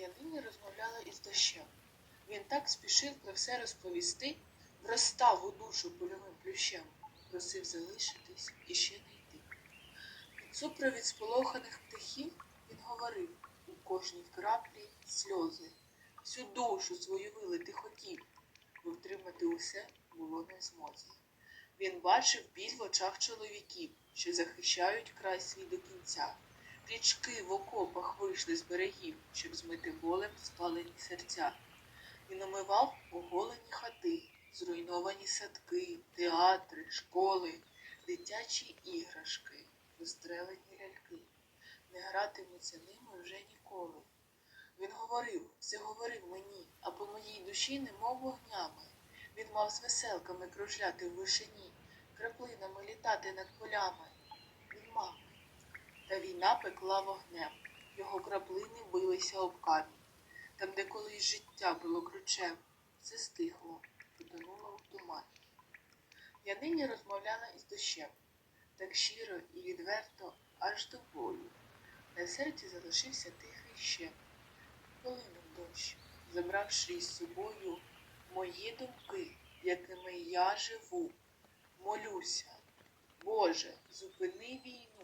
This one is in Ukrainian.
Я нині розмовляла із дощем. Він так спішив про все розповісти, вростав у душу польовим плющем, просив залишитись і ще не йти. Під супровід сполоханих птахів він говорив у кожній краплі сльози, всю душу свою вилити хотів, бо втримати усе було не змозі. Він бачив біль в очах чоловіків, що захищають край свій до кінця. Річки в окопах вийшли з берегів, щоб змити болем спалені серця. Він омивав оголені хати, зруйновані садки, театри, школи, дитячі іграшки, розстрелені ляльки. Не гратимуться ними вже ніколи. Він говорив, все говорив мені, а по моїй душі немов вогнями. Він мав з веселками кружляти в вишині, краплинами літати над полями. Війна пекла вогнем, його краплини билися об камінь. Там, де колись життя було ключем, все стихло, потонуло в тумані. Я нині розмовляла із дощем, так щиро і відверто, аж до болю. На серці залишився тихий щем. Полинув дощ, забравши із собою мої думки, якими я живу. Молюся, Боже, зупини війну.